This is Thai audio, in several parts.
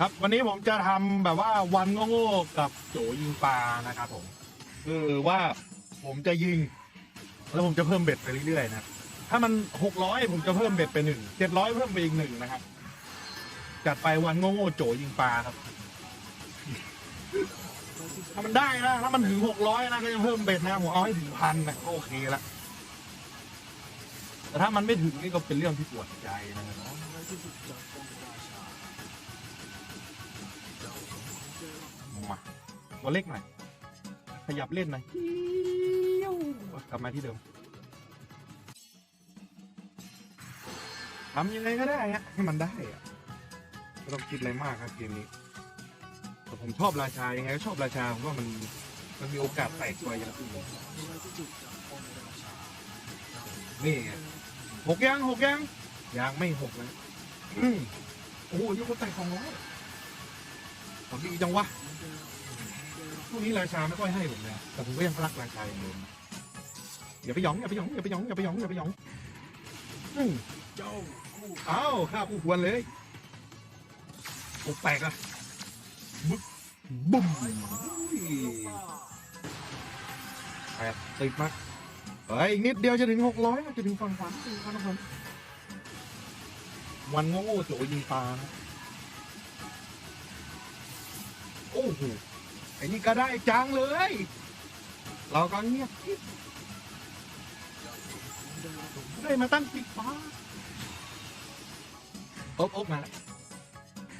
ครับ วันนี้ผมจะทำแบบว่าวันโง่ๆกับโจยิงปลานะครับผมคือว่าผมจะยิง แล้วผมจะเพิ่มเบ็ดไปเรื่อยๆนะครับถ้ามันหกร้อยผมจะเพิ่มเบ็ดไปหนึ่งเจ็ดร้อยเพิ่มไปอีกหนึ่งนะครับ จัดไปวันโง่ๆโจยิงปลาครับ ถ้ามันได้นะถ้ามันถึงหกร้อยนะก็จะเพิ่มเบ็ดนะผมเอาให้ถึงพันนะก็โอเคละแต่ถ้ามันไม่ถึงนี่ก็เป็นเรื่องที่ปวดใจนะครับ มาตัวเล็กหน่อย ขยับเล่นหน่อยกลับมาที่เดิมทำยังไงก็ได้ฮะให้มันได้อะไม่ต้องคิดอะไรมากครับเกมนี้แต่ผมชอบราชายังไงก็ชอบราชาผมว่ามันมันมีโอกาสแตกตัวอย่างอื่นนี่ไงหกยังหกยังยังไม่หกนะอืมโอ้โหยกคนแตกของร้อยของดีจังวะ พวกนี้ราชาไม่ค่อยให้ผมเลยอะแต่ผมก็ยังรักราชาอย่างเดิมอย่าไปหยองอย่าไปหยองอย่าไปหยองอย่าไปหยองอย่าไปหยองอืมเจ้าคู่เอ้าข้าผู้ควรเลยโอ้แตกอะบึ๊บบุ้มแปดติดมากเฮ้ยอีกนิดเดียวจะถึงหกร้อยจะถึงฝั่งฝันจะถึงฝั่งฝันวันโง่ๆโจยิงปลาโอ้โห ไอ้นี่ก็ได้จังเลย เราก็เงียบกิ๊บได้มาตั้งสิบฟ้าอบอบมา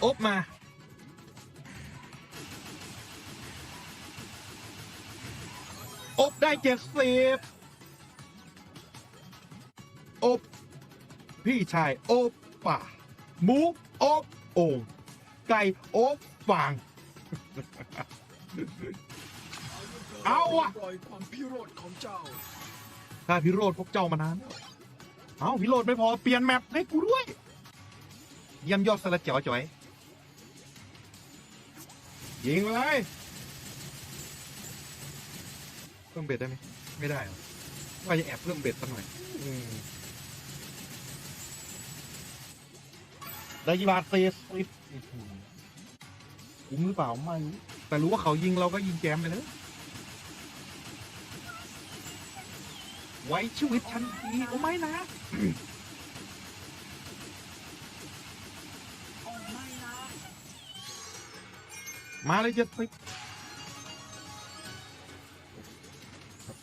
อบมา อบได้เจ็ดสิบอบ พี่ชายอบป่าหมูอบโอ่งไก่อบฟาง เอาอะปล่อยความพิโรธของเจ้า ข้าพิโรธพวกเจ้ามานานแล้วเอาพิโรธไม่พอเปลี่ยนแมปให้กูด้วยเยี่ยมยอดสละเจ๋วจ๋อยยิงเลยเพิ่มเบ็ดได้ไหมไม่ได้หรอว่าจะแอบเพิ่มเบ็ดสักหน่อยอืมได้ยี่บาทเซสซิฟ คุ้มหรือเปล่าไม่รู้แต่รู้ว่าเขายิงเราก็ยิงแจมไปเลย ไว้ชีวิตฉันทีโอ้ไม่นะมาเลยเจ็ดสิบ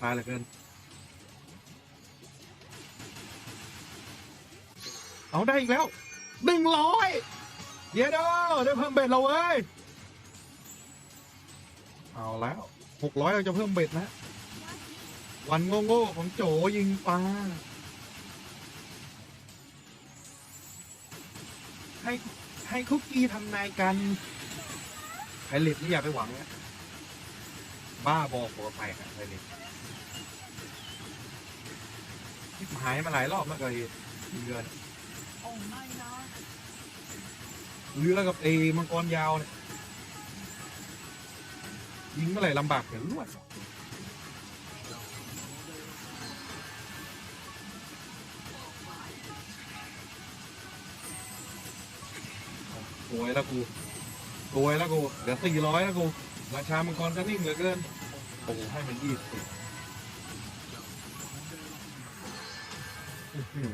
ตายเหลือเกิน เอาได้อีกแล้วหนึ่งร้อยเดี๋ยวเด้อได้เพิ่มเบ็ดเราเว้ย เอาแล้วหกร้อยเราจะเพิ่มเบ็ดแล้ววันโง่ๆของโจยิงปลาให้ให้คุกกี้ทำนายกันไพเล็ตนี่อย่าไปหวังนะบ้าบอหัวไปครับไพเล็ตที่หายมาหลายรอบแล้วก็เรือเนี่ยเรือกับเอมังกรยาวเนี่ย ยิงเมื่อไหร่ลำบากอย่างรวดสวยแล้วกูสวยแล้วกูเดี๋ยวสี่ร้อยแล้วกู ราชามังกรก็นิ่งเหลือเกินโอ้ให้มันยี่สิบอื้อหือ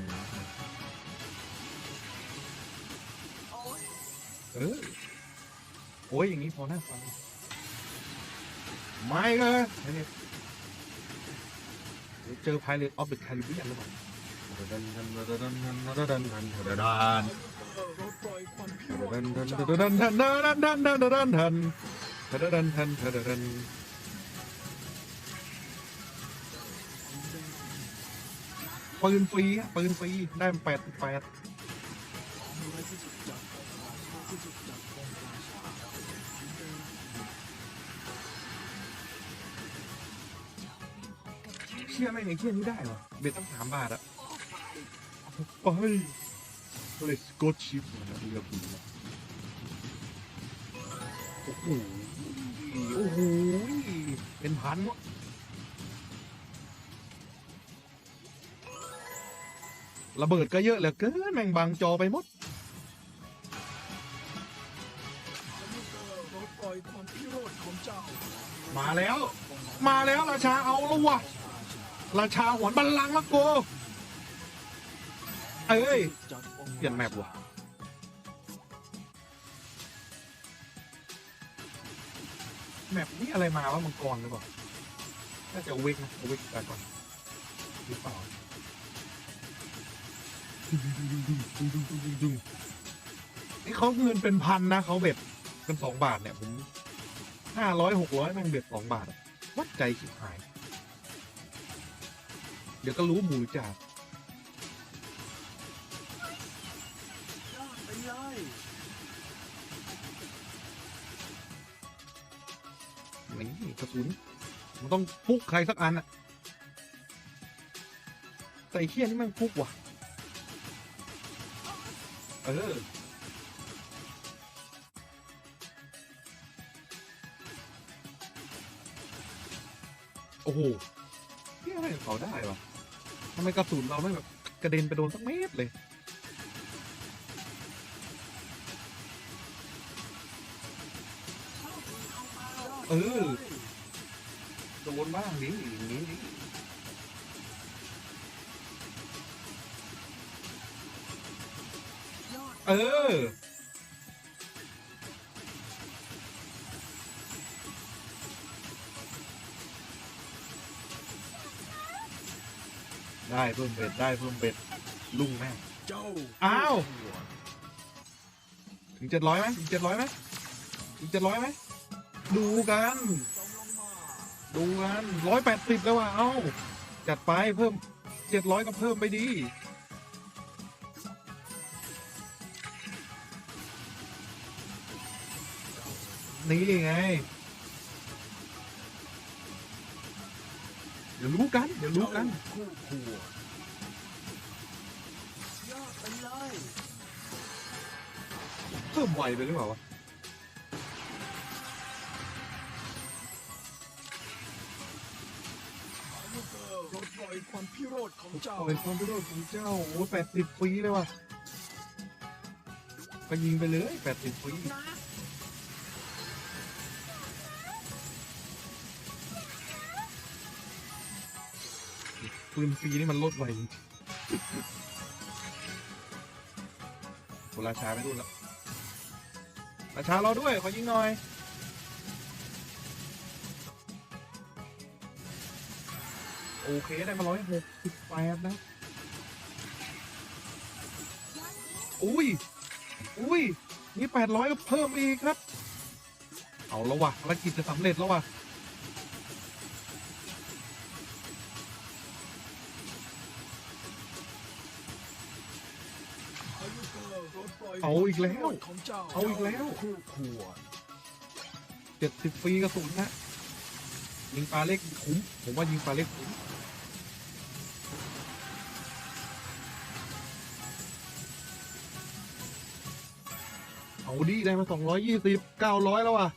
เออโอ้ยอย่างนี้พอหน่าฟัง ไม่เนะเจอ Pirate of the Caribbean หรือเปล่าปืนฟรีปืนฟรีได้แปดแปด ชื่อไหมไอ้เชื่อนี้ได้เหรอเบ็ดตั้งสามบาทอะไปเลยสกอตชิปนะดีกับคุณนะโอ้โหโอ้โหเป็นพันวะระเบิดก็เยอะเหลือเกินแม่งบังจอไปหมดล่อยความพิโรธของเจ้ามาแล้ว มาแล้วราชาเอาแล้ววะ ราชาหวนบัลลังก์ล้วโกเอ้ยเปลี่ยนแมปว่ะแมปนี้อะไรมาวะมังกรหรือเปล่าน่าจะวิกนะวิกไปก่อนหรือเปล่านี่เขาเงินเป็นพันนะเขาเบ็ดเป็นสองบาทเนี่ยผมห้าร้อยหกร้อยแม่งเบ็ดสองบาทวัดใจชิบหาย เดี๋ยวก็รู้หมูจ่าไปเลยนี่กระสุน มันต้องพุกใครสักอันอะแต่เคี้ยนี่มันพุกว่ะ เออโอ้โหเฮี้ยอะไรเขาได้วะำไมกระสุนเราไม่แบบกระเด็นไปโดนสักเม็ดเลย เออ โดนบ้างดิอย่างนี้ดิเออ ได้เพิ่มเบ็ดได้เพิ่มเบ็ดลุงแม่เจ้าอ้าว ถึงเจ็ดร้อยไหมถึงเจ็ดร้อยไหมถึงเจ็ดร้อยไหมดูกันจงลงมาดูกันร้อยแปดสิบแล้วว่ะเอ้า จัดไปเพิ่มเจ็ดร้อยก็เพิ่มไปดีนี่ไง เดี๋ยวรู้กัน เดี๋ยวรู้กันคู่ควรยอดไปเลยเพิ่มไวไปหรือเปล่าวะลูกเอ๋ยปลดปล่อยความพิโรธของเจ้า เป็นความพิโรธของเจ้า โอ้แปดสิบปีเลยว่ะ ก็ยิงไปเลยแปดสิบปี ปืนฟรีนี่มันลดไวโหราชาไม่รุ่นแล้วราชารอด้วย ขอยิงหน่อยโอเค ได้มาร้อยหกสิบแปดนะ อุ้ย อุ้ย นี่แปดร้อยก็เพิ่มอีกครับ เอาแล้ววะภารกิจจะสำเร็จแล้ววะ เอาอีกแล้วเจ้าเอาอีกแล้วคู่ควรเจ็ดสิบฟรีกระสุนนะยิงปลาเล็กคุ้ม ผมว่ายิงปลาเล็กคุ้มเอาดีได้มาสองร้อยยี่สิบเก้าร้อยแล้วว่ะ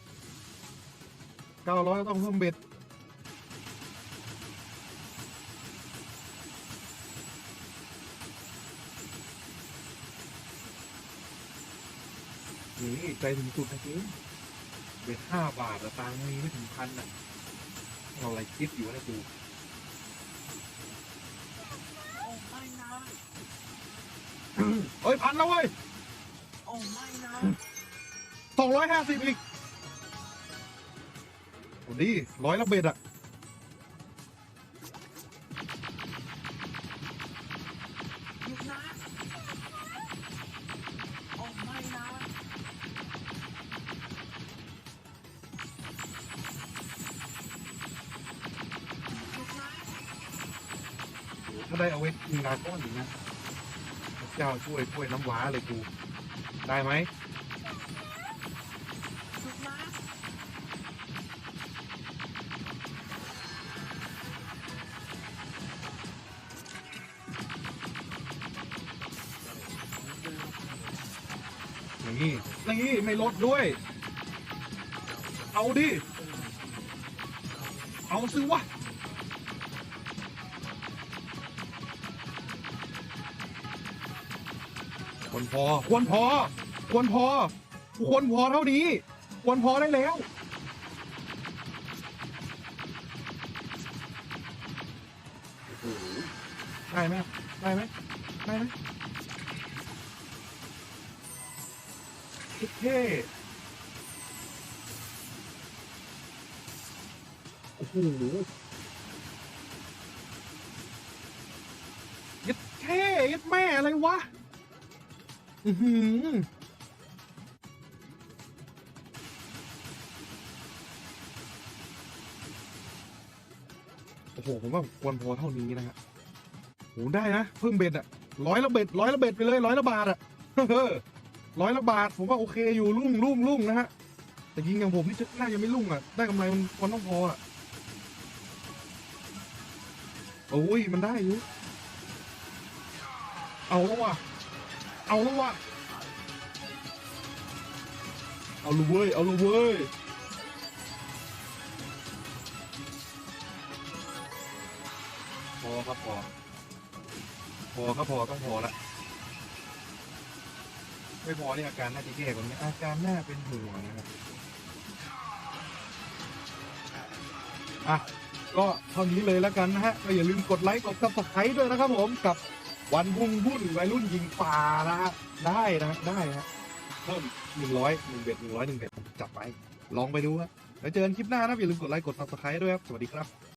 เก้าร้อยต้องเพิ่มเบ็ด นี่ใจถึงสุดนะจริงเบ็ดห้าบาทอะตังค์มีไม่ถึงพันอะเราอะไรคิดอยู่นะกูโอ้ไม่นะเอ้ยพันแล้วเว้ยโอ้ไม่นะสองร้อยห้าสิบอีกโอ้ดีร้อยละเบ็ดอะ ก้อนอย่างนะเจ้าช่วยช่วยน้ำว้าเลยกูได้ไหมนี่นี่ไม่ลดด้วย เอาดิ เอาสิวะ ควรพอ ควรพอ ควรพอ ควรพอเท่านี้ ควรพอได้แล้ว ได้ไหมได้ไหมได้ไหมเท่โอ้โหยัดเท่ยัดแม่อะไรวะ อือหือโอ้โห ผมว่าควรพอเท่านี้นะฮะโหได้นะเพิ่มเบ็ดอะร้อยละเบ็ดร้อยละเบ็ดไปเลยร้อยละบาทอะร้อยละบาท ผมว่าโอเคอยู่รุ่งรุ่งรุ่งนะฮะ แต่ยิงอย่างผมนี่น่าจะไม่รุ่งอะได้กำไรมันมันต้องพออะโอ้ยมันได้อยู่ เอาแล้วว่ะ เอาแล้วว่ะเอาลูเว้ย เอาลูเว้ยพอครับพอ พอครับพอต้องพอละ ไม่พอนี่อาการน่าจะแย่กว่านี้อาการน่าเป็นห่วงนะครับ อะ ก็เท่านี้เลยแล้วกันนะฮะก็อย่าลืมกดไลค์กดซับสไครต์ด้วยนะครับผมกับ วันพุ่งพุ่นวัยรุ่นยิงป่านะฮะได้นะฮะได้ฮะเพิ่มหนึ่งร้อยหนึ่งเบ็ดหนึ่งร้อยหนึ่งเบ็ดจับไป ลองไปดูฮะแล้วเจอกันคลิปหน้านะอย่าลืมกดไลค์กดซับสไครต์ด้วยครับ สวัสดีครับ